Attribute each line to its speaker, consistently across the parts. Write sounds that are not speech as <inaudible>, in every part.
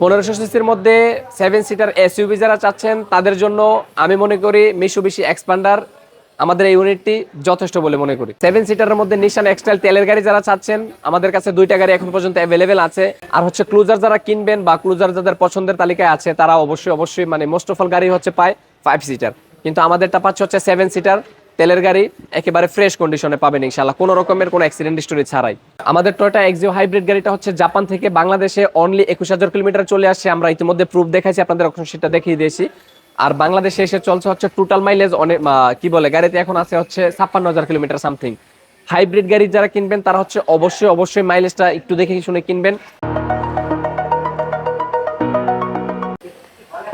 Speaker 1: পনেরোশো সিসির মধ্যে সেভেন সিটার এসইউভি যারা চাচ্ছেন, তাদের জন্য আমি মনে করি মিশুবিশি এক্সপান্ডার আমাদের এই ইউনিটটি যথেষ্ট বলে মনে করি। সেভেন সিটারের মধ্যে নিশান এক্সটাইল তেলের গাড়ি যারা চাচ্ছেন, আমাদের কাছে দুইটা গাড়ি এখন পর্যন্ত অ্যাভেলেবেল আছে। আর হচ্ছে ক্লুজার যারা কিনবেন বা ক্লুজার যাদের পছন্দের তালিকায় আছে, তারা অবশ্যই অবশ্যই মানে মোস্ট অফ অল গাড়ি হচ্ছে পায় ফাইভ সিটার কিন্তু আমাদেরটা পাচ্ছে হচ্ছে সেভেন সিটার তেলের গাড়ি একেবারে ফ্রেশ কন্ডিশনে পাবেন ইনশাল্লাহ কোনো রকমের কোনো অ্যাক্সিডেন্ট হিস্টোরি ছাড়াই। আমাদের টয়টা এক্সিও হাইব্রিড গাড়িটা হচ্ছে জাপান থেকে বাংলাদেশে অনলি একুশ হাজার কিলোমিটার চলে আসছে আমরা ইতিমধ্যে প্রুফ দেখাইছি, আপনাদের সেটা দেখিয়ে দিয়েছি। আর বাংলাদেশে এসে চলছে হচ্ছে টোটাল মাইলেজ অনেক কি বলে, গাড়িতে এখন আছে হচ্ছে ছাপ্পান্ন হাজার কিলোমিটার সামথিং হাইব্রিড গাড়ি যারা কিনবেন, তারা হচ্ছে অবশ্যই অবশ্যই মাইলেজটা একটু দেখে শুনে কিনবেন।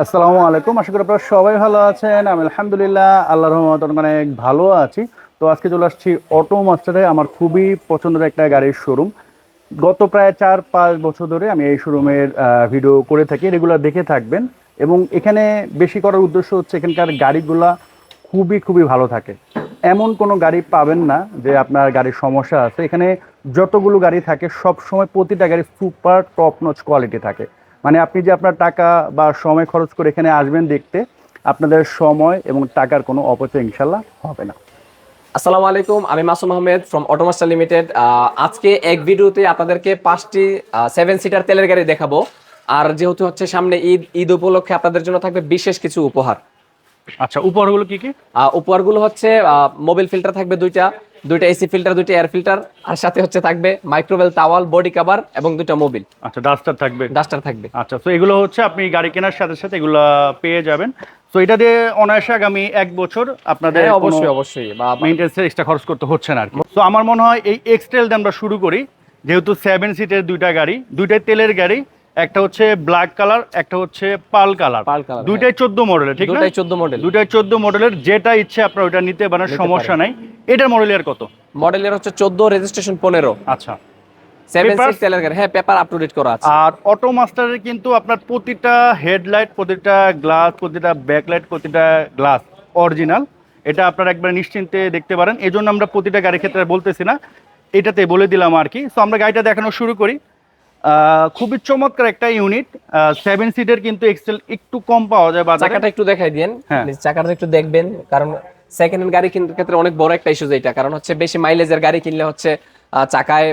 Speaker 2: আসসালামু আলাইকুম। আশা করি আপনারা সবাই ভালো আছেন। আমি আলহামদুলিল্লাহ, আল্লাহর রহমত অনেক ভালো আছি। তো আজকে চলে আসছি অটো মাস্টারে, আমার খুবই পছন্দের একটা গাড়ির শোরুম গত প্রায় চার, পাঁচ বছর ধরে আমি এই শোরুমের ভিডিও করে থাকি রেগুলার দেখে থাকবেন। এবং এখানে বেশি করার উদ্দেশ্য হচ্ছে এখানকার গাড়িগুলা খুবই খুবই ভালো থাকে। এমন কোনো গাড়ি পাবেন না যে আপনার গাড়ির সমস্যা আছে। এখানে যতগুলো গাড়ি থাকে সব সময় প্রতিটা গাড়ি সুপার টপ নচ কোয়ালিটি থাকে। মানে আপনি যে আপনার টাকা বা সময় খরচ করে এখানে আসবেন দেখতে, আপনাদের সময় এবং টাকার কোনো অপচয় ইনশাল্লাহ হবে না।
Speaker 1: আসসালামু আলাইকুম, আমি Masum Ahmed from Automaster limited আজকে এক ভিডিওতে আপনাদেরকে পাঁচটি সেভেন সিটার তেলের গাড়ি দেখাবো। আর যেহেতু হচ্ছে সামনে ঈদ ঈদ উপলক্ষে আপনাদের জন্য থাকবে বিশেষ কিছু উপহার।
Speaker 2: আচ্ছা উপহারগুলো কি কি?
Speaker 1: উপহারগুলো হচ্ছে মোবাইল ফিল্টার থাকবে দুইটা দুইটা এসি ফিল্টার দুইটা এয়ার ফিল্টার আর সাথে হচ্ছে থাকবে মাইক্রোওয়েল তাওয়াল বডি কভার এবং দুইটা মোবিল
Speaker 2: আচ্ছা ডাস্টার থাকবে।
Speaker 1: ডাস্টার থাকবে।
Speaker 2: আচ্ছা তো এগুলো হচ্ছে আপনি গাড়ি কেনার সাথে সাথে এগুলো পেয়ে যাবেন। তো এটা দিয়ে অনায়াসে আগামী এক বছর আপনাদের
Speaker 1: হ্যাঁ, অবশ্যই অবশ্যই বা
Speaker 2: মেইনটেন্সের এক্সট্রা খরচ করতে হচ্ছে না আর কি। তো আমার মনে হয় এই এক্সটেল দিয়ে আমরা শুরু করি যেহেতু সেভেন সিটের দুইটা গাড়ি দুইটাই তেলের গাড়ি একটা হচ্ছে ব্ল্যাক কালার একটা হচ্ছে পাল কালার
Speaker 1: colour,
Speaker 2: দুইটাই চোদ্দ মডেলের ঠিক না?
Speaker 1: দুটাই চোদ্দ মডেল
Speaker 2: দুইটাই চোদ্দ মডেলের যেটা ইচ্ছে আপনার ওইটা নিতে পারেন সমস্যা নাই। এটার মডেল ইয়ার কত?
Speaker 1: মডেলের হচ্ছে চোদ্দ রেজিস্ট্রেশন পনেরো।
Speaker 2: আচ্ছা।
Speaker 1: হ্যাঁ পেপার আপ টু ডেট করা আছে।
Speaker 2: আর অটো মাস্টারের কিন্তু আপনার প্রতিটা হেডলাইট প্রতিটা গ্লাস প্রতিটা ব্যাকলাইট প্রতিটা গ্লাস অরিজিনাল এটা আপনারা একবার নিশ্চিন্তে দেখতে পারেন। এই জন্য আমরা প্রতিটা গাড়ির ক্ষেত্রে বলতেছি না। এটাতে বলে দিলাম আর কি। তো আমরা গাড়িটা দেখানো শুরু করি। খুবই চমৎকার একটা ইউনিট সেভেন সিটের কিন্তু এক্সেল একটু কম পাওয়া যায় বাজারে।
Speaker 1: চাকাটা একটু দেখাই দিন
Speaker 2: হ্যাঁ।
Speaker 1: চাকাটা একটু দেখবেন কারণ সেকেন্ড হ্যান্ড গাড়ি কিনতে ক্ষেত্রে অনেক বড় একটা ইস্যু এটা। কারণ হচ্ছে বেশি মাইলেজের গাড়ি কিনলে হচ্ছে চাকায়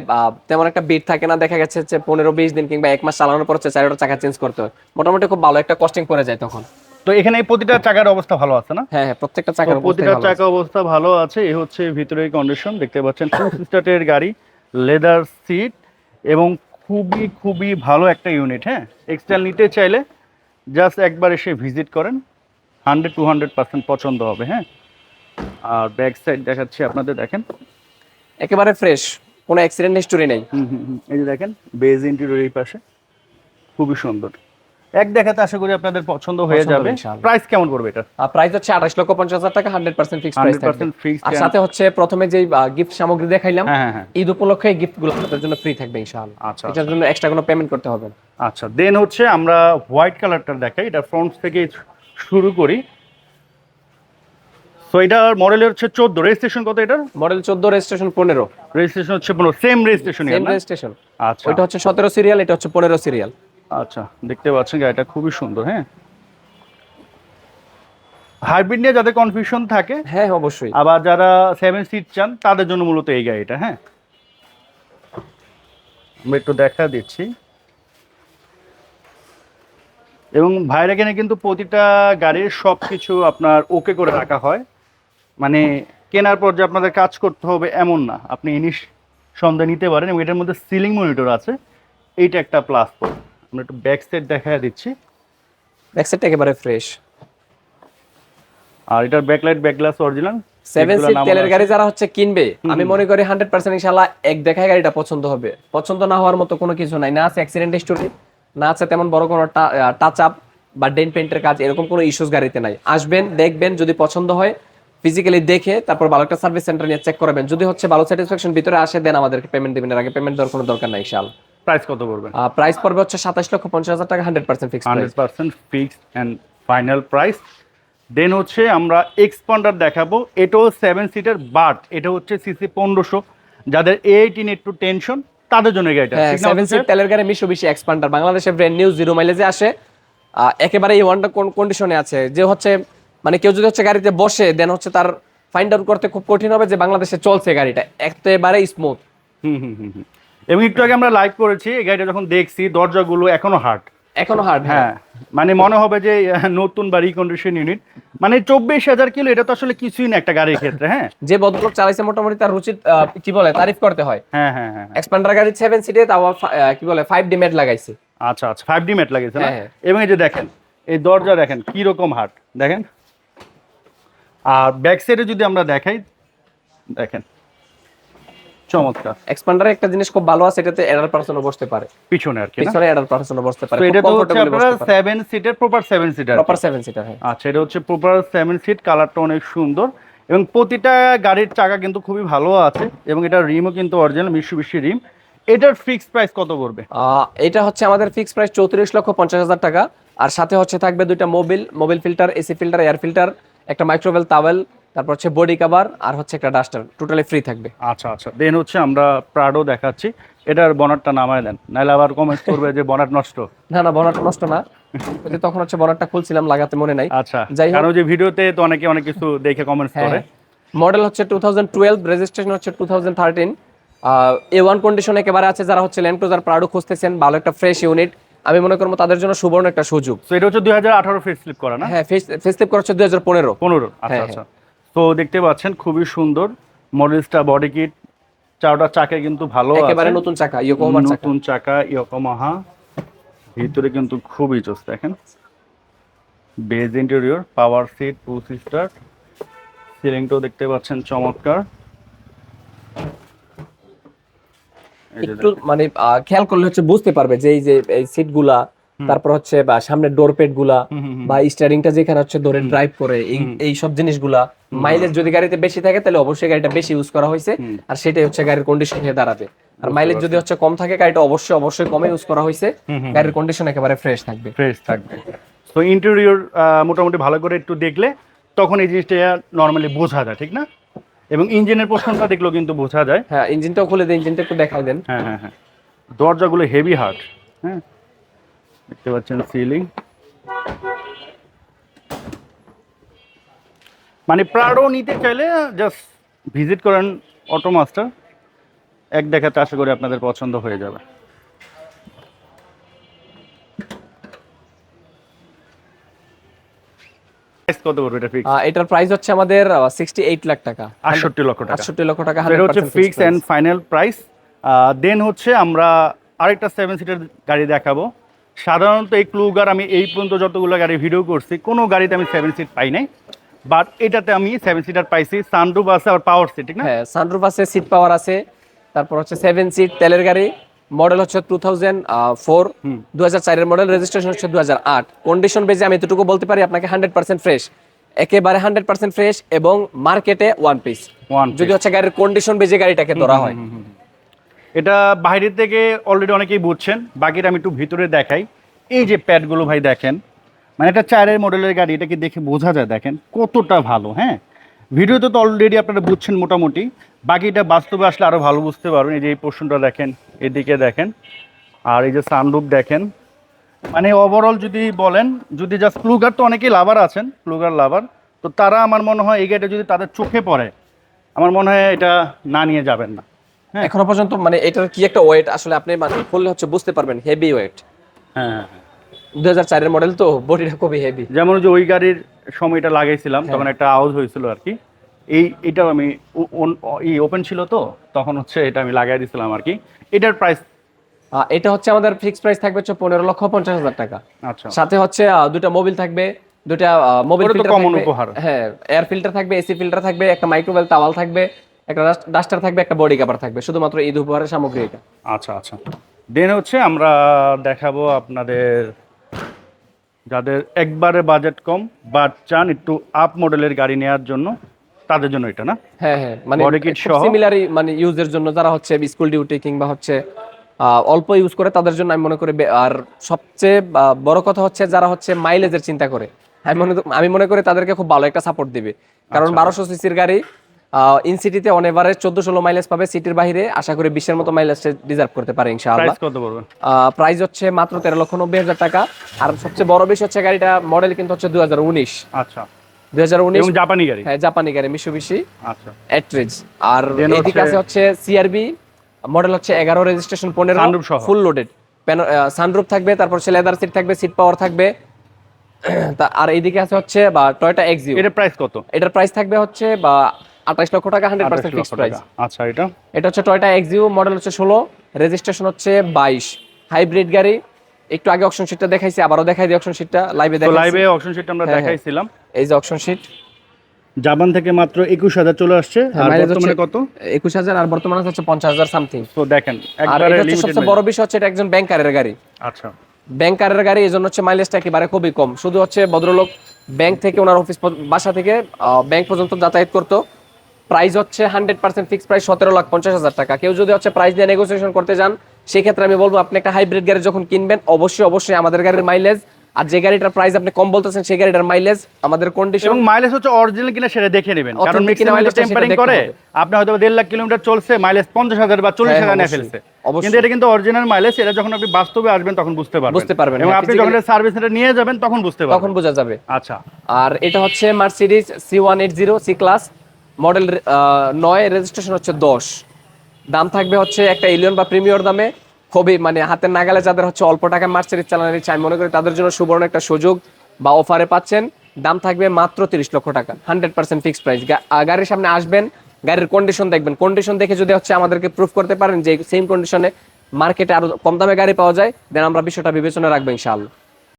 Speaker 1: তেমন একটা বিট থাকে না। দেখা গেছে যে পনেরো বিশ দিন কিংবা এক মাস চালানোর পর হচ্ছে চারটা চাকা চেঞ্জ করতে হয়। মোটামুটি খুব ভালো একটা কস্টিং পড়ে যায় তখন।
Speaker 2: তো এখানে প্রতিটা চাকার অবস্থা ভালো আছে না?
Speaker 1: হ্যাঁ হ্যাঁ প্রত্যেকটা চাকার
Speaker 2: প্রতিটা চাকা অবস্থা ভালো আছে। এই হচ্ছে ভিতরের কন্ডিশন দেখতে পাচ্ছেন স্টার্টের গাড়ি লেদার সিট এবং খুবই খুবই ভালো একটা ইউনিট হ্যাঁ? এক্সটাইল নিতে চাইলে জাস্ট একবার এসে ভিজিট করেন। হান্ড্রেড টু হান্ড্রেড পার্সেন্ট পছন্দ হবে হ্যাঁ? আর ব্যাক সাইড দেখাচ্ছি আপনাদের দেখেন।
Speaker 1: একেবারে ফ্রেশ কোনো অ্যাক্সিডেন্ট হিস্টোরি নেই।
Speaker 2: হুম হুম হুম, এই যে দেখেন বেজ ইন্টেরিয়র এই পাশে। খুবই সুন্দর। এক দেখাতে আশা করি আপনাদের পছন্দ হয়ে যাবে। প্রাইস কেমন পড়বে এটা?
Speaker 1: প্রাইস হচ্ছে আঠাশ লক্ষ পঞ্চাশ হাজার টাকা প্রাইস
Speaker 2: 100%
Speaker 1: আর সাথে হচ্ছে প্রথমে যে গিফট সামগ্রী দেখাইলাম
Speaker 2: হ্যাঁ হ্যাঁ হ্যাঁ।
Speaker 1: ঈদ উপলক্ষে গিফটগুলো আপনাদের জন্য ফ্রি থাকবে ইনশাআল্লাহ।
Speaker 2: আচ্ছা
Speaker 1: এটার জন্য এক্সট্রা কোনো পেমেন্ট করতে হবে
Speaker 2: আচ্ছা দেন হচ্ছে আমরা হোয়াইট কালারটা দেখাই। এটা ফ্রন্ট থেকে শুরু করি। সো এটার মডেলের হচ্ছে চোদ্দ। রেজিস্ট্রেশন কত এটার?
Speaker 1: মডেল চোদ্দ রেজিস্ট্রেশন পনেরো।
Speaker 2: রেজিস্ট্রেশন হচ্ছে পনেরো। সেম রেজিস্ট্রেশন
Speaker 1: সেম রেজিস্ট্রেশন
Speaker 2: আচ্ছা।
Speaker 1: ওইটা হচ্ছে সতেরো সিরিয়াল এটা হচ্ছে পনেরো সিরিয়াল
Speaker 2: আচ্ছা দেখতে পাচ্ছেন গাড়িটা খুবই সুন্দর হ্যাঁ? হাইব্রিড নিয়ে যাদের কনফিউশন থাকে
Speaker 1: হ্যাঁ অবশ্যই।
Speaker 2: আবার যারা সেভেন সিট চান তাদের জন্য মূলত এই গাড়িটা হ্যাঁ? আমি একটু দেখা দিচ্ছি। এবং ভাইরা এখানে কিন্তু প্রতিটা গাড়ির সব কিছু আপনার ওকে করে রাখা হয়। মানে কেনার পর যে আপনাদের কাজ করতে হবে এমন না। আপনি ইনিশ সন্দেহ নিতে পারেন এবং এটার মধ্যে সিলিং মনিটর আছে। এইটা একটা প্লাস পয়েন্ট আমরা একটু ব্যাক সাইড দেখা দিচ্ছি।
Speaker 1: ব্যাকসাইডটা একেবারে ফ্রেশ
Speaker 2: আর এটার backlight backglass original
Speaker 1: seven seat তেলের গাড়ি যারা হচ্ছে কিনবে আমি মনে করি হান্ড্রেড পার্সেন্ট ইনশাল্লাহ এক দেখায় গাড়িটা পছন্দ হবে। পছন্দ না হওয়ার মতো কোনো কিছু নাই। না আছে অ্যাক্সিডেন্ট হিস্টোরি না আছে তেমন বড় কোনো টাচ আপ বা ডেন পেন্টের কাজ এরকম কোনো ইস্যুস গাড়িতে নাই। আসবেন দেখবেন যদি পছন্দ হয় ফিজিক্যালি দেখে তারপর ভালো একটা সার্ভিস সেন্টার নিয়ে চেক করবেন। যদি হচ্ছে ভালো স্যাটিসফ্যাকশন ভিতরে আসে দেন আমাদেরকে পেমেন্ট দিবেন। এর আগে পেমেন্ট দেওয়ার কোনো দরকার নাই ইনশাআল্লাহ।
Speaker 2: প্রাইস কত পড়বে?
Speaker 1: প্রাইস পড়বে হচ্ছে সাতাশ লক্ষ পঞ্চাশ হাজার টাকা hundred percent fix
Speaker 2: hundred percent fixed and final price then হচ্ছে আমরা এক্সপান্ডার দেখাবো। এটাও সেভেন সিটের বাট এটা হচ্ছে সিসি পনেরোশো। যাদের এইটিন একটু টেনশন তাদের জন্য গাড়িটা
Speaker 1: সেভেন সিট? তেলের গাড়ি মিশুবিশি এক্সপান্ডার বাংলাদেশে ব্র্যান্ড নিউ জিরো মাইলেজে আসে। একেবারে এই ওয়ানটা কোন কন্ডিশনে আছে। যে হচ্ছে মানে কেউ যদি হচ্ছে গাড়িতে বসে দেন হচ্ছে তার ফাইন্ড আউট করতে খুব কঠিন হবে যে বাংলাদেশে চলছে গাড়িটা। একেবারে স্মুথ
Speaker 2: হুম হুম হুম হুম। এবং একটু আগে আমরা লাইভ করেছি এই গাড়িটা যখন দেখছি দরজাগুলো এখনও হার্ড
Speaker 1: এখনও হার্ড হ্যাঁ।
Speaker 2: হ্যাঁ মানে মনে হবে যে নতুন বা রিকন্ডিশন ইউনিট মানে চব্বিশ হাজার কিলো এটা তো আসলে কিছুই না একটা গাড়ির ক্ষেত্রে হ্যাঁ। <laughs>
Speaker 1: যে ভদ্রলোক চালাইছে মোটামুটি তার আহ, কি বলে তারিফ করতে হয়।
Speaker 2: হ্যাঁ হ্যাঁ হ্যাঁ
Speaker 1: এক্সপান্ডার গাড়ি সেভেন সিটে তাও কি বলে ফাইভ ডি মেট লাগাইছে।
Speaker 2: আচ্ছা আচ্ছা ফাইভ ডি ম্যাট লাগিয়েছে না?
Speaker 1: হ্যাঁ, হ্যাঁ।
Speaker 2: এবং এই যে দেখেন এই দরজা দেখেন কি রকম হার্ড দেখেন। আর ব্যাক সাইডে যদি আমরা দেখাই দেখেন। চমৎকার।
Speaker 1: এক্সপান্ডারে একটা জিনিস খুব ভালো আছে এটাতে এডার পার্সনও বসতে পারে।
Speaker 2: পিছনে আর কি
Speaker 1: পিছনে এডার পার্সনও বসতে পারে
Speaker 2: এটা তো হচ্ছে আপনারা
Speaker 1: বসতে
Speaker 2: সিটের proper seven seater
Speaker 1: proper seven seater হ্যাঁ।
Speaker 2: আচ্ছা এটা হচ্ছে প্রপার সেভেন সিট কালারটা অনেক সুন্দর। এবং প্রতিটা গাড়ির চাকা কিন্তু খুবই ভালো আছে এবং এটা রিমও কিন্তু অরিজিনাল মিশুবিশি রিম এটার ফিক্স প্রাইস কত পড়বে?
Speaker 1: এটা হচ্ছে আমাদের ফিক্স প্রাইস চৌত্রিশ লক্ষ পঞ্চাশ হাজার টাকা। আর সাথে হচ্ছে থাকবে দুইটা mobil mobil filter AC filter air filter একটা মাইক্রোওয়েল তাওয়েল তারপর হচ্ছে বডি কভার আর হচ্ছে একটা ডাস্টার টোটালি ফ্রি থাকবে।
Speaker 2: আচ্ছা আচ্ছা। দেন হচ্ছে আমরা প্রাডো দেখাচ্ছি। এটার বনারটা নামায় দেন। নাহলে আবার কমেন্ট করবে যে বনার <laughs> নষ্ট।
Speaker 1: না না বনাট নষ্ট না। তখন হচ্ছে বনাটটা খুলছিলাম লাগাতে মনে নাই।
Speaker 2: আচ্ছা।
Speaker 1: যাই হোক।
Speaker 2: কারণ যে ভিডিওতে তো অনেকে অনেক কিছু দেখে কমেন্টস
Speaker 1: হ্যাঁ।
Speaker 2: করে।
Speaker 1: মডেল হচ্ছে টু থাউজেন্ড টুয়েলভ রেজিস্ট্রেশন হচ্ছে two thousand thirteen A one condition একেবারে আছে যারা হচ্ছে ল্যান্ড ক্রুজার প্রাডো খুঁজতেছেন ভালো একটা ফ্রেশ ইউনিট আমি মনে করব তাদের জন্য সুবর্ণ একটা সুযোগ।
Speaker 2: তো এটা হচ্ছে দুই হাজার আঠারো ফেস স্লিপ করা না?
Speaker 1: হ্যাঁ ফেস ফেসলিপ করা হচ্ছে দুই হাজার পনেরো।
Speaker 2: পনেরো। আচ্ছা
Speaker 1: হ্যাঁ,
Speaker 2: আচ্ছা। তো দেখতে পাচ্ছেন খুবই সুন্দর। মডেলসটা বডি কিট চারটা চাকা কিন্তু ভালো
Speaker 1: একেবারে নতুন চাকা ইয়োকোমার চাকা।
Speaker 2: নতুন চাকা ইয়োকোমাহা ভিতরে কিন্তু খুবই জোস দেখেন। বেজ ইন্টেরিয়র পাওয়ার সিট টু সিস্টার সিলিংটাও দেখতে পাচ্ছেন চমৎকার।
Speaker 1: একটু মানে খেয়াল করলে হচ্ছে বুঝতে পারবে যে এই যে এই সিটগুলা তারপর হচ্ছে বা সামনে ডোর পেটগুলা বা স্টিয়ারিংটা যেখানে হচ্ছে ধরে ড্রাইভ করে এই এই সব জিনিসগুলা মাইলেজ যদি গাড়িতে বেশি থাকে তাহলে অবশ্যই গাড়িটা বেশি ইউজ করা হয়েছে। আর সেটাই হচ্ছে গাড়ির কন্ডিশন হয়ে দাঁড়াবে। আর মাইলেজ যদি হচ্ছে কম থাকে গাড়িটা অবশ্যই অবশ্যই কমে ইউজ করা হয়েছে। গাড়ির কন্ডিশন একেবারে ফ্রেশ থাকবে।
Speaker 2: ফ্রেশ থাকবে। তো ইন্টেরিয়র মোটামুটি ভালো করে একটু দেখলে তখন এই জিনিসটা নর্মালি বোঝা যায় ঠিক না? এবং ইঞ্জিনের পোর্শনটা দেখলেও কিন্তু বোঝা যায়।
Speaker 1: হ্যাঁ ইঞ্জিনটাও খুলে দেন ইঞ্জিনটা একটু দেখাই দেন।
Speaker 2: হ্যাঁ হ্যাঁ হ্যাঁ। দরজাগুলো হেভি হার্ড হ্যাঁ? দেখতে পাচ্ছেন সিলিং মানে প্রাডো নিতে চাইলে জাস্ট ভিজিট করেন অটো মাস্টার এক দেখাতে আশা করি আপনাদের পছন্দ হয়ে যাবে। কত এটা ফিক্স
Speaker 1: এটার প্রাইস হচ্ছে আমাদের সিক্সটি এইট লাখ টাকা।
Speaker 2: আটষট্টি লক্ষ টাকা।
Speaker 1: আটষট্টি লক্ষ টাকা
Speaker 2: এটা হচ্ছে
Speaker 1: 100%
Speaker 2: fix
Speaker 1: fixed
Speaker 2: final price then হচ্ছে আমরা আরেকটা সেভেন সিটার গাড়ি দেখাবো। সাধারণত এই ক্লুগার আমি এই পর্যন্ত যতগুলো গাড়ি ভিডিও করছি কোনো গাড়িতে আমি সেভেন সিট পাই নাই। বাট এটাতে আমি সেভেন সিটার পাইছি সানরুফ আছে আর পাওয়ার সিট ঠিক না?
Speaker 1: হ্যাঁ সানরুফ আছে সিট পাওয়ার আছে তারপর হচ্ছে সেভেন সিট তেলের গাড়ি মডেল হচ্ছে টু থাউজেন্ড ফোর দু হাজার চারের মডেল রেজিস্ট্রেশন হচ্ছে দু হাজার আট। কন্ডিশন বেজে আমি এতটুকু বলতে পারি আপনাকে হান্ড্রেড পার্সেন্ট ফ্রেশ একেবারে হান্ড্রেড পার্সেন্ট ফ্রেশ এবং মার্কেটে ওয়ান পিস যদি হচ্ছে গাড়ির কন্ডিশন বেজে গাড়িটাকে ধরা হয়।
Speaker 2: এটা বাইরের থেকে অলরেডি অনেকেই বুঝছেন, বাকিটা আমি একটু ভিতরে দেখাই। এই যে প্যাডগুলো ভাই দেখেন মানে এটা চারের মডেলের গাড়ি এটাকে দেখে বোঝা যায়? দেখেন কতটা ভালো হ্যাঁ? ভিডিওতে তো অলরেডি আপনারা বুঝছেন মোটামুটি, বাকিটা বাস্তবে আসলে আরও ভালো বুঝতে পারবেন। এই যে এই পোর্শনটা দেখেন, এদিকে দেখেন, আর এই যে সানরুফ দেখেন। মানে ওভারঅল যদি বলেন, যদি জাস্ট প্লুগার তো অনেকেই লাভার আছেন প্লুগার লাভার তো তারা আমার মনে হয় এই গাড়িটা যদি তাদের চোখে পড়ে, আমার মনে হয় এটা না নিয়ে যাবেন না।
Speaker 1: এখনও পর্যন্ত মানে এটার কি একটা ওয়েট আসলে আপনি মানে করলে হচ্ছে বুঝতে পারবেন হেভি ওয়েট
Speaker 2: হ্যাঁ হ্যাঁ হ্যাঁ।
Speaker 1: দু হাজার চারের মডেল তো বডিটা খুবই হেভি
Speaker 2: যেমন যে ওই গাড়ির সময়টা লাগাইছিলাম
Speaker 1: হ্যাঁ।
Speaker 2: তখন একটা আওয়াজ হয়েছিল আর কি এই এটাও আমি ও- ওন- ই ওপেন ছিল তো তখন হচ্ছে এটা আমি লাগাই দিয়েছিলাম আর কি এটার প্রাইস
Speaker 1: এটা হচ্ছে আমাদের ফিক্সড প্রাইস থাকবে হচ্ছে পনেরো লক্ষ পঞ্চাশ হাজার টাকা।
Speaker 2: আচ্ছা।
Speaker 1: সাথে হচ্ছে দুটা মোবিল থাকবে দুটা মোবিল ফিল্টার
Speaker 2: উপহার।
Speaker 1: হ্যাঁ এয়ার ফিল্টার থাকবে এসি ফিল্টার থাকবে একটা মাইক্রোওয়েল তাওয়াল থাকবে একটা ডাস্টার থাকবে একটা বডি কভার থাকবে। শুধুমাত্র ঈদ উপহারের সামগ্রী এটা।
Speaker 2: আচ্ছা আচ্ছা। দেন হচ্ছে আমরা দেখাবো আপনাদের যাদের একবারে বাজেট কম বাট চান একটু আপ মডেলের গাড়ি নেওয়ার জন্য তাদের জন্য এটা না?
Speaker 1: হ্যাঁ হ্যাঁ। মানে
Speaker 2: Body kit সহ?
Speaker 1: সিমিলারই মানে ইউজের জন্য যারা হচ্ছে স্কুল ডিউটি কিংবা হচ্ছে অল্প ইউজ করে তাদের জন্য আমি মনে করি আর সবচেয়ে বড় কথা হচ্ছে যারা হচ্ছে মাইলেজের চিন্তা করে। আমি মনে আমি মনে করি তাদেরকে খুব ভালো একটা সাপোর্ট দিবে। কারণ বারোশো সিসির গাড়ি ইনসিটিতে অন এভারেজ চোদ্দ ষোলো মাইলেজ পাবে সিটির বাইরে আশা করি বিশের মতো মাইলেজ ডিজার্ভ করতে পারে ইনশাআল্লাহ।
Speaker 2: প্রাইস কত পড়বে?
Speaker 1: প্রাইস হচ্ছে মাত্র তেরো লক্ষ নব্বই হাজার টাকা। আর সবচেয়ে বড় বিষয় হচ্ছে গাড়িটা মডেল কিন্তু হচ্ছে দুই হাজার উনিশ।
Speaker 2: আচ্ছা। জাপানি গাড়ি?
Speaker 1: হ্যাঁ জাপানি গাড়ি মিশুবিশি
Speaker 2: আচ্ছা।
Speaker 1: আর এদিকে আছে হচ্ছে সিআরবি মডেল হচ্ছে এগারো রেজিস্ট্রেশন পনেরো। ফুল লোডেড সানরুফ থাকবে তারপর হচ্ছে লেদার সিট থাকবে সিট পাওয়ার থাকবে। <clears throat> আর এইদিকে আছে হচ্ছে বা টয়টা এক্সিউ
Speaker 2: এটার প্রাইস কত?
Speaker 1: এটার প্রাইস থাকবে হচ্ছে বা আঠাশ লক্ষ টাকা hundred
Speaker 2: 28
Speaker 1: percent
Speaker 2: lakh
Speaker 1: fixed price
Speaker 2: আচ্ছা এটা?
Speaker 1: এটা হচ্ছে টয়টা এক্সিউ মডেল হচ্ছে ষোলো রেজিস্ট্রেশন হচ্ছে বাইশ। হাইব্রিড গাড়ি একটু আগে অপশন শিটটা দেখাইছি আবারও দেখাই দিই অপশন শিটটা লাইভে
Speaker 2: তো লাইভে অপশন শিট আমরা
Speaker 1: হ্যাঁ, হ্যাঁ।
Speaker 2: দেখাইছিলাম।
Speaker 1: এই যে অপশন শিট
Speaker 2: জাপান থেকে মাত্র একুশ হাজার চলে আসছে আর
Speaker 1: হ্যাঁ,
Speaker 2: বর্তমানে কত?
Speaker 1: একুশ হাজার আর বর্তমানে হচ্ছে পঞ্চাশ হাজার সামথিং
Speaker 2: তো দেখেন
Speaker 1: আর এটা হচ্ছে সবচেয়ে বড় বিষয় হচ্ছে এটা একজন ব্যাংকারের গাড়ি।
Speaker 2: আচ্ছা।
Speaker 1: ব্যাংকারের গাড়ি এই জন্য হচ্ছে মাইলেজটা একেবারে খুবই কম। শুধু হচ্ছে ভদ্রলোক ব্যাংক থেকে ওনার অফিস বাসা থেকে ব্যাংক পর্যন্ত যাতায়াত করতো। প্রাইস হচ্ছে হান্ড্রেড পার্সেন্ট ফিক্স প্রাইস সতেরো লাখ পঞ্চাশ হাজার টাকা। কেউ যদি হচ্ছে প্রাইস দিয়ে নেগোসিয়েশন করতে যান সেক্ষেত্রে আমি বলব আপনি একটা হাইব্রিড গাড়ি যখন কিনবেন অবশ্যই অবশ্যই আমাদের গাড়ির মাইলেজ আর যে গাড়িটার প্রাইস আপনি কম বলতেছেন সেই গাড়িটার মাইলেজ আমাদের কন্ডিশন
Speaker 2: এবং মাইলেজ হচ্ছে অরিজিনাল কিনা সেটা দেখে নেবেন। কারণ
Speaker 1: টা সেটা
Speaker 2: টেম্পারিং করে আপনি হয়তো দেড় লাখ কিলোমিটার চলছে মাইলেজ পঞ্চাশ হাজার বা চল্লিশ
Speaker 1: হ্যাঁ,
Speaker 2: হাজার নিয়ে ফেলছে। কিন্তু এটা কিন্তু অরিজিনাল মাইলেজ এটা যখন আপনি বাস্তবে আসবেন তখন বুঝতে পারবেন।
Speaker 1: বুঝতে পারবেন,
Speaker 2: এবং
Speaker 1: হ্যাঁ,
Speaker 2: আপনি যখন সার্ভিস সেন্টার নিয়ে যাবেন তখন বুঝতে পারবেন।
Speaker 1: তখন বোঝা যাবে।
Speaker 2: আচ্ছা।
Speaker 1: আর এটা হচ্ছে Mercedes C one eight zero C class model নয় রেজিস্ট্রেশন হচ্ছে দশ। দাম থাকবে হচ্ছে একটা এলিয়ন বা প্রিমিয়র দামে। খুবই মানে হাতের নাগালে যাদের হচ্ছে অল্প টাকা মার্সিডিজ চালানোর ইচ্ছা, আমি মনে করি তাদের জন্য সুবর্ণ একটা সুযোগ বা অফারে পাচ্ছেন। দাম থাকবে মাত্র তিরিশ লক্ষ টাকা হান্ড্রেড পার্সেন্ট ফিক্স প্রাইস গাড়ির সামনে আসবেন, গাড়ির কন্ডিশন দেখবেন। কন্ডিশন দেখে যদি হচ্ছে আমাদেরকে প্রুফ করতে পারেন যে সেম কন্ডিশনে মার্কেটে আরও কম দামে গাড়ি পাওয়া যায় দেন আমরা বিষয়টা বিবেচনা রাখব ইনশাআল্লাহ।